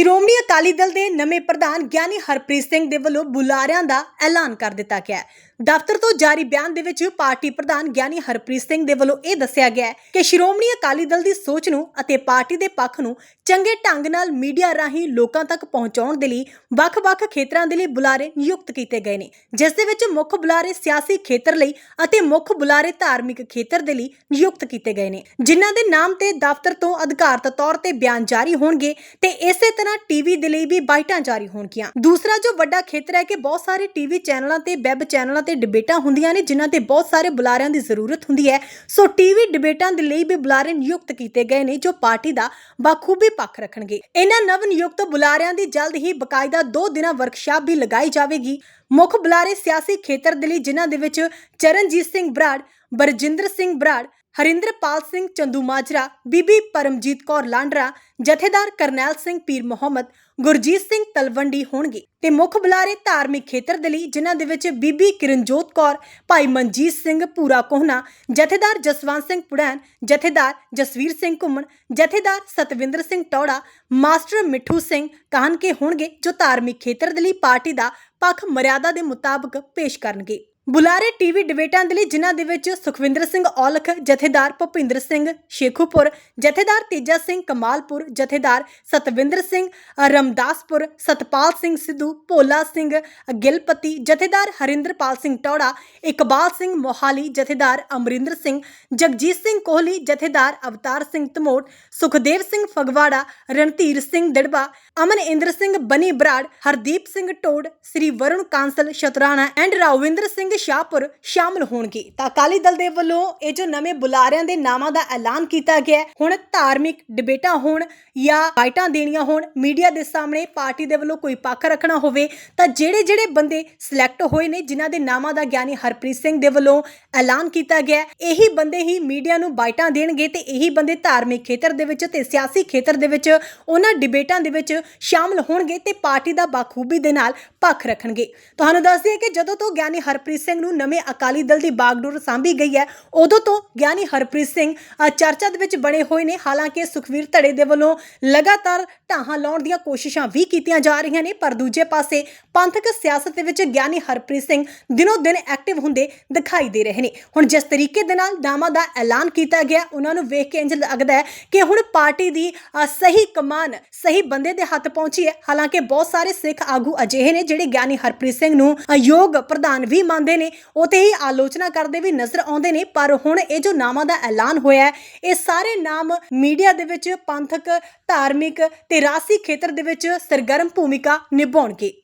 ਸ਼੍ਰੋਮਣੀ ਅਕਾਲੀ ਦਲ ਦੇ ਨਵੇਂ ਪ੍ਰਧਾਨ ਗਿਆਨੀ ਹਰਪ੍ਰੀਤ ਸਿੰਘ ਦੇ ਵੱਲੋਂ ਬੁਲਾਰਿਆਂ ਦਾ ਐਲਾਨ ਕਰ ਦਿੱਤਾ ਗਿਆ ਹੈ। ਦਫ਼ਤਰ ਤੋਂ ਜਾਰੀ ਬਿਆਨ ਦੇ ਵਿੱਚ ਪਾਰਟੀ ਪ੍ਰਧਾਨ ਗਿਆਨੀ ਹਰਪ੍ਰੀਤ ਸਿੰਘ ਦੇ ਵੱਲੋਂ ਇਹ ਦੱਸਿਆ ਗਿਆ ਹੈ ਕਿ ਸ਼੍ਰੋਮਣੀ ਅਕਾਲੀ ਦਲ ਦੀ ਸੋਚ ਨੂੰ ਅਤੇ ਪਾਰਟੀ ਦੇ ਪੱਖ ਨੂੰ ਚੰਗੇ ਢੰਗ ਨਾਲ ਮੀਡੀਆ ਰਾਹੀਂ ਲੋਕਾਂ ਤੱਕ ਪਹੁੰਚਾਉਣ ਦੇ ਲਈ ਵੱਖ-ਵੱਖ ਖੇਤਰਾਂ ਦੇ ਲਈ ਬੁਲਾਰੇ ਨਿਯੁਕਤ ਕੀਤੇ ਗਏ ਨੇ। ਜਿਸ ਦੇ ਵਿੱਚ ਮੁੱਖ ਬੁਲਾਰੇ ਸਿਆਸੀ ਖੇਤਰ ਲਈ ਅਤੇ ਮੁੱਖ ਬੁਲਾਰੇ ਧਾਰਮਿਕ ਖੇਤਰ ਦੇ ਲਈ ਨਿਯੁਕਤ ਕੀਤੇ ਗਏ ਨੇ। ਜਿਨ੍ਹਾਂ ਦੇ ਨਾਮ ਤੇ ਦਫ਼ਤਰ ਤੋਂ ਅਧਿਕਾਰਤ ਤੌਰ ਤੇ ਬਿਆਨ ਜਾਰੀ ਹੋਣਗੇ ਤੇ ਇਸੇ ਤਰ੍ਹਾਂ ਟੀਵੀ ਦੇ ਲਈ ਵੀ ਬਾਈਟਾਂ ਜਾਰੀ ਹੋਣਗੀਆਂ। ਦੂਸਰਾ ਜੋ ਵੱਡਾ ਖੇਤਰ ਹੈ ਕਿ ਬਹੁਤ ਸਾਰੇ ਟੀਵੀ ਚੈਨਲਾਂ ਤੇ, ਵੈਬ ਚੈਨਲਾਂ ਤੇ ਡਿਬੇਟਾਂ ਹੁੰਦੀਆਂ ਨੇ, ਜਿਨ੍ਹਾਂ ਤੇ ਬਹੁਤ ਸਾਰੇ ਬੁਲਾਰਿਆਂ ਦੀ ਜ਼ਰੂਰਤ ਹੁੰਦੀ ਹੈ। ਸੋ ਟੀਵੀ ਡਿਬੇਟਾਂ ਦੇ ਲਈ ਵੀ ਬੁਲਾਰੇ ਨਿਯੁਕਤ ਕੀਤੇ ਗਏ ਨੇ, ਜੋ ਪਾਰਟੀ ਦਾ ਬਾਖੂਬੀ ਪੱਖ ਰੱਖਣਗੇ। ਇਹਨਾਂ ਨਵ ਨਿਯੁਕਤ ਬੁਲਾਰਿਆਂ ਦੀ ਜਲਦ ਹੀ ਬਕਾਇਦਾ 2 ਦਿਨਾਂ ਵਰਕਸ਼ਾਪ ਵੀ ਲਗਾਈ ਜਾਵੇਗੀ। ਮੁੱਖ ਬੁਲਾਰੇ ਸਿਆਸੀ ਖੇਤਰ ਦੇ ਲਈ, ਜਿਨ੍ਹਾਂ ਦੇ ਵਿੱਚ ਚਰਨਜੀਤ ਸਿੰਘ ਬਰਾੜ, ਬਰਜਿੰਦਰ ਸਿੰਘ ਬਰਾੜ ਹਰਿੰਦਰਪਾਲ ਸਿੰਘ ਚੰਦੂ ਬੀਬੀ ਪਰਮਜੀਤ ਕੌਰ ਲਾਂਡਰਾ, ਜਥੇਦਾਰ ਕਰਨੈਲ ਸਿੰਘ ਪੀਰ ਮੁਹੰਮਦ, ਗੁਰਜੀਤ ਸਿੰਘ ਤਲਵੰਡੀ ਹੋਣਗੇ ਤੇ ਮੁੱਖ ਬੁਲਾਰੇ ਧਾਰਮਿਕ ਖੇਤਰ ਦੇ ਲਈ, ਜਿਨ੍ਹਾਂ ਦੇ ਵਿੱਚ ਬੀਬੀ ਕਿਰਨਜੋਤ ਕੌਰ, ਭਾਈ ਮਨਜੀਤ ਸਿੰਘ ਪੂਰਾ ਕੋਹਨਾ, ਜਥੇਦਾਰ ਜਸਵੰਤ ਸਿੰਘ ਪੁੜੈਨ ਜਥੇਦਾਰ ਜਸਵੀਰ ਸਿੰਘ ਘੁੰਮਣ, ਜਥੇਦਾਰ ਸਤਵਿੰਦਰ ਸਿੰਘ ਟੌੜਾ, ਮਾਸਟਰ ਮਿੱਠੂ ਸਿੰਘ ਕਾਹਨਕੇ ਹੋਣਗੇ, ਜੋ ਧਾਰਮਿਕ ਖੇਤਰ ਦੇ ਲਈ ਪਾਰਟੀ ਦਾ ਪੱਖ ਮਰਿਆਦਾ ਦੇ ਮੁਤਾਬਕ ਪੇਸ਼ ਕਰਨਗੇ। ਬੁਲਾਰੇ ਟੀਵੀ ਡਿਬੇਟਾਂ ਦੇ ਲਈ ਜਿਨ੍ਹਾਂ ਦੇ ਵਿੱਚ ਸੁਖਵਿੰਦਰ ਸਿੰਘ ਔਲਖ ਜਥੇਦਾਰ ਭੁਪਿੰਦਰ ਸਿੰਘ ਸ਼ੇਖੂਪੁਰ ਜਥੇਦਾਰ ਤੇਜਾ ਸਿੰਘ ਕਮਾਲਪੁਰ ਜਥੇਦਾਰ ਸਤਵਿੰਦਰ ਸਿੰਘ ਰਮਦਾਸਪੁਰ ਸਤਪਾਲ ਸਿੰਘ ਸਿੱਧੂ ਭੋਲਾ ਸਿੰਘ ਅ, ਗਿਲਪਤੀ ਜਥੇਦਾਰ ਹਰਿੰਦਰਪਾਲ ਸਿੰਘ ਟੌੜਾ ਇਕਬਾਲ ਸਿੰਘ ਮੋਹਾਲੀ ਜਥੇਦਾਰ ਅਮਰਿੰਦਰ ਸਿੰਘ ਜਗਜੀਤ ਸਿੰਘ ਕੋਹਲੀ ਜਥੇਦਾਰ ਅਵਤਾਰ ਸਿੰਘ ਧਮੋਟ ਸੁਖਦੇਵ ਸਿੰਘ ਫਗਵਾੜਾ ਰਣਧੀਰ ਸਿੰਘ ਦੜਬਾ ਅਮਨ ਇੰਦਰ ਸਿੰਘ ਬਨੀ ਬਰਾੜ ਹਰਦੀਪ ਸਿੰਘ ਟੋੜ ਸ੍ਰੀ ਵਰੁਣ ਕਾਂਸਲ ਸ਼ਤਰਾਣਾ ਐਂਡ ਰਾਵਿੰਦਰ ਸਿੰਘ ਸ਼ਾਹਪੁਰ ਸ਼ਾਮਲ ਹੋਣਗੇ। ਤਾਂ ਅਕਾਲੀ ਦਲ ਦੇ ਵੱਲੋਂ ਇਹ ਜੋ ਨਵੇਂ ਬੁਲਾਰਿਆਂ ਦੇ ਨਾਵਾਂ ਦਾ ਐਲਾਨ ਕੀਤਾ ਗਿਆ ਹੁਣ ਧਾਰਮਿਕ ਡਿਬੇਟਾਂ ਹੋਣ ਜਾਂ ਬਾਈਟਾਂ ਦੇਣੀਆਂ ਹੋਣ, ਮੀਡੀਆ ਦੇ ਸਾਹਮਣੇ ਪਾਰਟੀ ਦੇ ਵੱਲੋਂ ਕੋਈ ਪੱਖ ਰੱਖਣਾ ਹੋਵੇ, ਤਾਂ ਜਿਹੜੇ ਜਿਹੜੇ ਬੰਦੇ ਸਿਲੈਕਟ ਹੋਏ ਨੇ, ਜਿਨ੍ਹਾਂ ਦੇ ਨਾਵਾਂ ਦਾ ਗਿਆਨੀ ਹਰਪ੍ਰੀਤ ਸਿੰਘ ਦੇ ਵੱਲੋਂ ਐਲਾਨ ਕੀਤਾ ਗਿਆ ਇਹੀ ਬੰਦੇ ਹੀ ਮੀਡੀਆ ਨੂੰ ਬਾਈਟਾਂ ਦੇਣਗੇ ਤੇ ਇਹੀ ਬੰਦੇ ਧਾਰਮਿਕ ਖੇਤਰ ਦੇ ਵਿੱਚ ਤੇ ਸਿਆਸੀ ਖੇਤਰ ਦੇ ਵਿੱਚ ਉਹਨਾਂ ਡਿਬੇਟਾਂ ਦੇ ਵਿੱਚ ਸ਼ਾਮਲ ਹੋਣਗੇ ਤੇ ਪਾਰਟੀ ਦਾ ਬਾਖੂਬੀ ਦੇ ਨਾਲ ਪੱਖ ਰੱਖਣਗੇ। ਤੁਹਾਨੂੰ ਦੱਸ ਦਈਏ ਕਿ ਜਦੋਂ ਤੋਂ ਗਿਆਨੀ ਹਰਪ੍ਰੀਤ ਸਿੰਘ ਨੂੰ ਨਵੇਂ ਅਕਾਲੀ ਦਲ ਦੀ ਬਾਗਡੋਰ ਸਾਂਭੀ ਗਈ ਹੈ। ਉਦੋਂ ਤੋਂ ਗਿਆਨੀ ਹਰਪ੍ਰੀਤ ਸਿੰਘ ਚਰਚਾ ਦੇ ਵਿੱਚ ਬਣੇ ਹੋਏ ਨੇ। ਹਾਲਾਂਕਿ ਸੁਖਵੀਰ ਧੜੇ ਦੇ ਵੱਲੋਂ ਲਗਾਤਾਰ ਢਾਹਾਂ ਲਾਉਣ ਦੀਆਂ ਕੋਸ਼ਿਸ਼ਾਂ ਵੀ ਕੀਤੀਆਂ ਜਾ ਰਹੀਆਂ ਨੇ, ਪਰ ਦੂਜੇ ਪਾਸੇ ਪੰਥਕ ਸਿਆਸਤ ਦੇ ਵਿੱਚ ਗਿਆਨੀ ਹਰਪ੍ਰੀਤ ਸਿੰਘ ਦਿਨੋ ਦਿਨ ਐਕਟਿਵ ਹੁੰਦੇ ਦਿਖਾਈ ਦੇ ਰਹੇ ਨੇ। ਹੁਣ ਜਿਸ ਤਰੀਕੇ ਦੇ ਨਾਲ ਨਾਮਾਂ ਦਾ ਐਲਾਨ ਕੀਤਾ ਗਿਆ, ਉਹਨਾਂ ਨੂੰ ਵੇਖ ਕੇ ਇੰਜ ਲੱਗਦਾ ਹੈ ਕਿ ਹੁਣ ਪਾਰਟੀ ਦੀ ਸਹੀ ਕਮਾਨ, ਸਹੀ ਬੰਦੇ ਦੇ ਹੱਥ ਪਹੁੰਚੀ ਹੈ। ਹਾਲਾਂਕਿ ਬਹੁਤ ਸਾਰੇ ਸਿੱਖ ਆਗੂ ਅਜਿਹੇ ਨੇ ਜਿਹੜੇ ਗਿਆਨੀ ਹਰਪ੍ਰੀਤ ਸਿੰਘ ਨੂੰ ਯੋਗ ਪ੍ਰਧਾਨ ਵੀ ਮੰਨਦੇ ਨੇ ਉਹ ਤੇ ਹੀ ਆਲੋਚਨਾ ਕਰਦੇ ਵੀ ਨਜ਼ਰ ਆਉਂਦੇ ਨੇ, ਪਰ ਹੁਣ ਇਹ ਜੋ ਨਾਮਾਂ ਦਾ ਐਲਾਨ ਹੋਇਆ ਹੈ, ਇਹ ਸਾਰੇ ਨਾਮ ਮੀਡੀਆ ਦੇ ਵਿੱਚ ਪੰਥਕ, ਧਾਰਮਿਕ ਤੇ ਰਾਸੀ ਖੇਤਰ ਦੇ ਵਿੱਚ ਸਰਗਰਮ ਭੂਮਿਕਾ ਨਿਭਾਉਣਗੇ।